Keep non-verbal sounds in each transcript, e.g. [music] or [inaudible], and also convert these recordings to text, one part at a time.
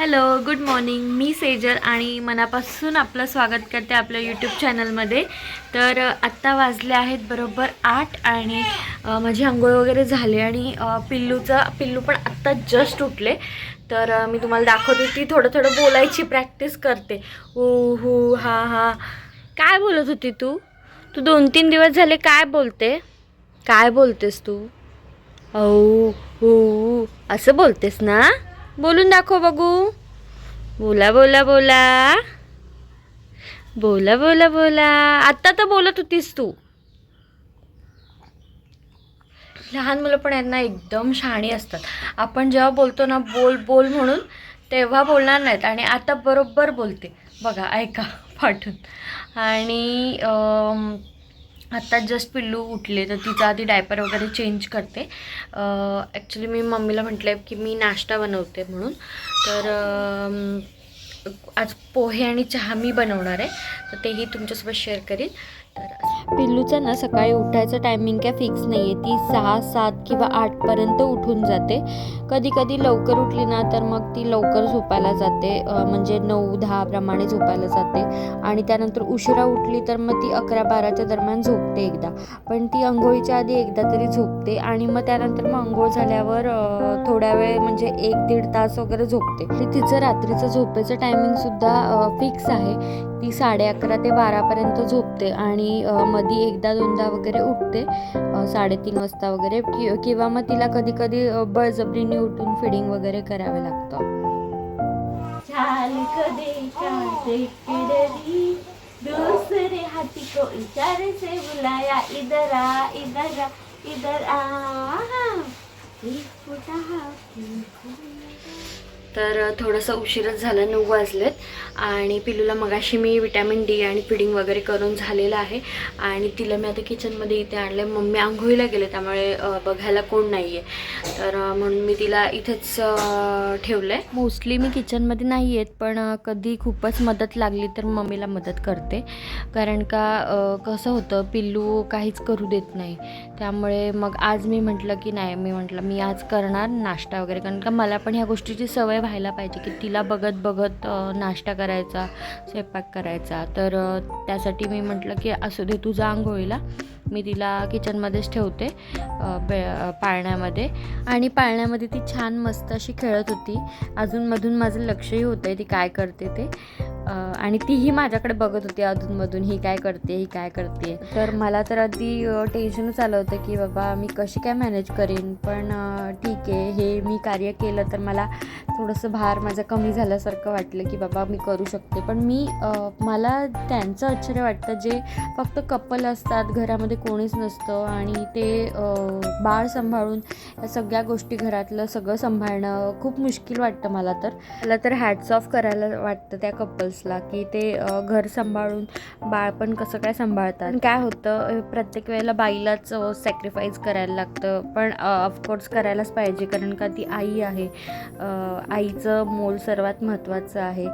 Hello good morning मी सेजल आणि मनापासून आपलं स्वागत करते आपल्या यूट्यूब चॅनलमध्ये तर आत्ता वाजले आहेत बरोबर आठ आणि माझी आंघोळ वगैरे झाली आणि पिल्लूचं पिल्लूचा पिल्लू पण आत्ता जस्ट उठले. तर मी तुम्हाला दाखवते ती थोडं थोडं बोलायची प्रॅक्टिस करते. हू हू हा हा. काय बोलत होती तू? तू दोन तीन दिवस झाले काय बोलते? काय बोलतेस तू? औ हो. असं बोलतेस ना? बोलून दाखव बघू. बोला बोला बोला. बोला बोला बोला. आत्ता तर बोलत होतीस तू. लहान मुलं पण यांना एकदम शहाणी असतात. आपण जेव्हा बोलतो ना बोल बोल म्हणून तेव्हा बोलणार नाहीत. आणि आता बरोबर बोलते. बघा ऐका [laughs] पाठून आणि आत्ता जस्ट पिल्लू उठले तर तिचा आधी डायपर वगैरे चेंज करते. ॲक्च्युली मी मम्मीला म्हटलं की मी नाश्ता बनवते म्हणून. तर आज पोहे आणि चहा मी बनवणार आहे. तर तेही तुमच्यासोबत शेअर करीन. पिल्लूचं ना सकाळी उठायचं टायमिंग काय फिक्स नाही आहे ती सहा सात किंवा आठपर्यंत उठून जाते. कधी कधी लवकर उठली ना तर मग ती लवकर झोपायला जाते. म्हणजे नऊ दहाप्रमाणे झोपायला जाते. आणि त्यानंतर उशिरा उठली तर मग ती अकरा बाराच्या दरम्यान झोपते एकदा. पण ती अंघोळीच्या आधी एकदा तरी झोपते आणि मग त्यानंतर मग अंघोळ झाल्यावर थोड्या वेळ म्हणजे एक दीड तास वगैरे झोपते. तिचं रात्रीचं झोपेचं टायमिंगसुद्धा फिक्स आहे. ती साडे अकरा ते बारापर्यंत होते आणि मधी एकदा दोनदा वगैरे उठते साडेतीन वाजता वगैरे कि किंवा मग तिला कधी कधी बळजबरीने उठून फिडिंग वगैरे करावे लागतं. चाल दूसरे हाथी को इशारे से बुलाया इधर आ इधर आ इधर. आ एक फुटा हाथी तर थोडंसं उशीरच झालं नऊ वाजलेत. आणि पिलूला मगाशी मी विटॅमिन डी आणि फिडिंग वगैरे करून झालेलं आहे. आणि तिला मी आता किचनमध्ये इथे आणलं मम्मी आंघोळीला गेले त्यामुळे बघायला कोण नाही आहे तर म्हणून मी तिला इथेच ठेवलं आहे मोस्टली मी किचनमध्ये नाही आहेत पण कधी खूपच मदत लागली तर मम्मीला मदत करते. कारण का कसं होतं पिल्लू काहीच करू देत नाही. त्यामुळे मग आज मी म्हटलं की नाही मी म्हटलं मी आज करणार नाश्ता वगैरे. कारण का मला पण ह्या गोष्टीची सवय व्हायला पाहिजे की तिला बघत बघत नाश्ता करायचा स्वयंपाक करायचा. तर त्यासाठी मी म्हटलं की असू दे तुझा आंघोळीला मी तिला किचनमध्येच ठेवते बे पाळण्यामध्ये. आणि पाळण्यामध्ये ती छान मस्त अशी खेळत होती. अजूनमधून माझं लक्षही होतं आहे ती काय करते ते. आणि तीही माझ्याकडे बघत होती अधूनमधून ही काय करते ही काय करते. तर मला तर आधी टेन्शनच आलं होतं की बाबा मी कशी काय मॅनेज करेन? पण ठीक आहे हे मी कार्य केलं तर मला थोडंसं भार माझं कमी झाल्यासारखं वाटलं की बाबा मी करू शकते. पण मी मला त्यांचं आश्चर्य वाटतं जे फक्त कपल असतात घरामध्ये कोणीच नसतं आणि ते बाळ सांभाळून या सगळ्या गोष्टी घरातलं सगळं सांभाळणं खूप मुश्किल वाटतं मला तर. मला तर हॅट्स ऑफ करायला वाटतं त्या कपल्स असला की ते घर सांभाळून बाळ पण कसं काय सांभाळतात. काय होतं प्रत्येक वेळेला बाईलाच सॅक्रिफाईस करायला लागतं. पण ऑफकोर्स करायलाच पाहिजे. कारण का ती आई आहे. आईचं मोल सर्वात महत्त्वाचं आहे.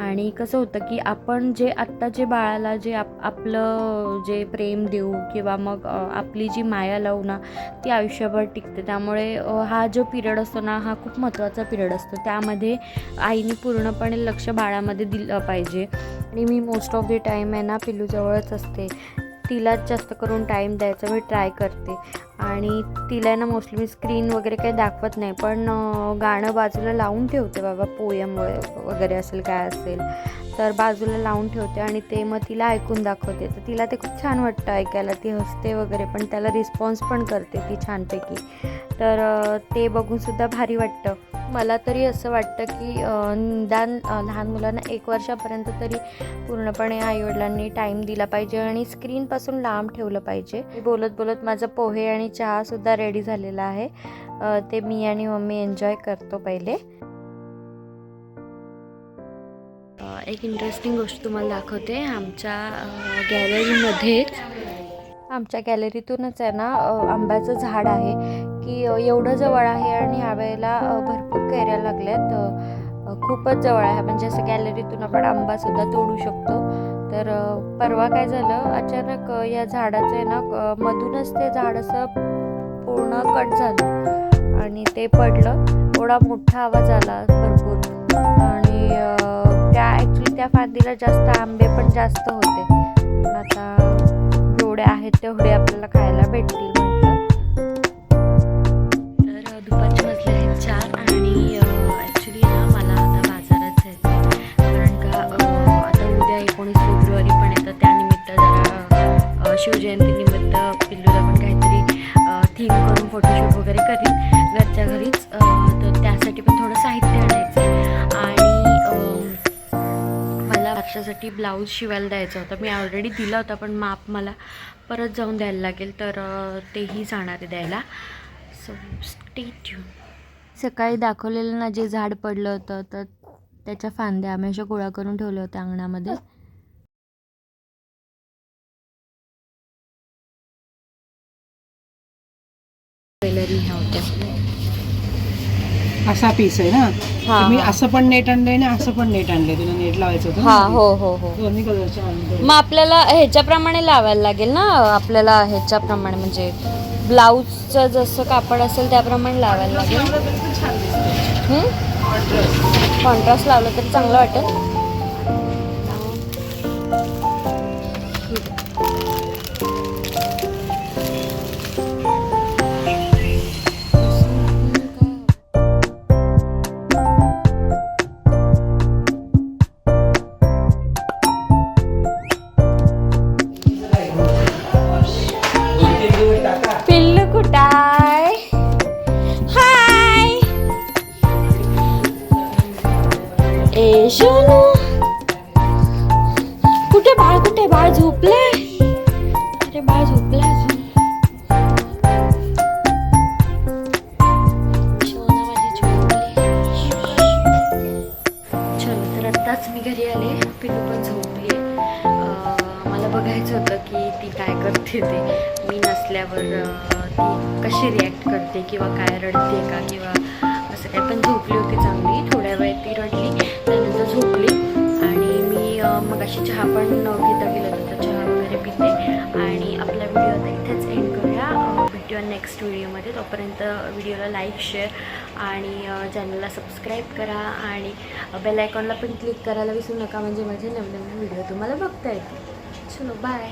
आणि कसं होतं की आपण जे आत्ता जे बाळाला जे आप आपलं जे प्रेम देऊ किंवा मग आपली जी माया लावू ना ती आयुष्यभर टिकते. त्यामुळे हा जो पिरियड असतो ना हा खूप महत्त्वाचा पिरियड असतो. त्यामध्ये आईने पूर्णपणे लक्ष बाळामध्ये दिलं पाहिजे. आणि मी मोस्ट ऑफ द टाईम आहे ना पिल्लूजवळच असते. तिलाच जास्त करून टाईम द्यायचा मी ट्राय करते. आणि तिला ना मोस्टली मी स्क्रीन वगैरे काही दाखवत नाही. पण गाणं बाजूला लावून ठेवते बाबा पोयम वगैरे असेल काय असेल. तर बाजूला लावून ठेवते आणि ते मग तिला ऐकून दाखवते. तर तिला ते खूप छान वाटतं ऐकायला. ती हसते वगैरे पण त्याला रिस्पॉन्स पण करते ती छानपैकी. तर ते बघूनसुद्धा भारी वाटतं. मला तरी असं वाटतं की निदान लहान मुलांना एक वर्षापर्यंत तरी पूर्णपणे आईवडिलांनी टाईम दिला पाहिजे आणि स्क्रीनपासून लांब ठेवलं पाहिजे. बोलत बोलत माझं पोहे आणि चहासुद्धा रेडी झालेला आहे. ते मी आणि मम्मी एन्जॉय करतो पहिले. एक इंटरेस्टिंग गोष्ट तुम्हाला दाखवते. आमच्या गॅलरीमध्येच आमच्या गॅलरीतूनच आहे ना आंब्याचं झाड आहे. की एवढं जवळ आहे आणि ह्या वेळेला भरपूर कैऱ्या लागल्यात. खूपच जवळ आहे. म्हणजे असं गॅलरीतून आपण आंबासुद्धा तोडू शकतो. तर परवा काय झालं अचानक या झाडाचं आहे ना मधूनच ते झाड असं पूर्ण कट झालं आणि ते पडलं. थोडा मोठा आवाज आला भरपूर. आणि त्या ॲक्च्युली त्या फांदीला जास्त आंबे पण जास्त होते. आता जेवढे आहेत तेवढे आपल्याला खायला भेटतील. मला ब्लाऊज शिवायला द्यायचा होता. मी ऑलरेडी दिला होता पण माप मला परत जाऊन द्यायला लागेल तर तेही जाणार आहे द्यायला. सो स्टे ट्यून सकाळी दाखवलेलं ना जे झाड पडलं होतं तर त्याच्या फांद्या आम्ही अशा गोळा करून ठेवल्या होत्या अंगणामध्ये. असा पीस आहे ना. हा, हा. असं पण नेट आणलंय ना असं पण नेट आणलंय. तुला नेट लावायचं होतं हा ना? हो हो हो दोन्ही कलरच्या मग आपल्याला ह्याच्याप्रमाणे लावायला लागेल ना? आपल्याला ह्याच्याप्रमाणे म्हणजे ब्लाऊजचं जसं कापड असेल त्याप्रमाणे लावायला लागेल. कॉन्ट्रास्ट लावलं तरी चांगलं वाटेल. ए कुठे बाळ कुठे बाळ झोपले अरे बाळ झोपले अजून. माझी चलो तर आत्ताच मी घरी आले. पिलू पण झोपली. मला बघायचं होतं की ती काय करते ते. मी नसल्यावर ती कशी रिॲक्ट करते किंवा काय रडते का किंवा असं काय. पण झोपली होती चांगली. थोड्या वेळ ती रडली. अशी चहा पण घेता गेलं तर चहा वगैरे पिते. आणि आपला व्हिडिओ आता इथेच एंड करूया. भेटूया नेक्स्ट व्हिडिओमध्ये तोपर्यंत व्हिडिओला लाईक शेअर आणि चॅनलला सबस्क्राईब करा. आणि बेल आयकॉनला पण क्लिक करायला विसरू नका. म्हणजे माझे नवनवीन व्हिडिओ तुम्हाला बघता येतील. चलो बाय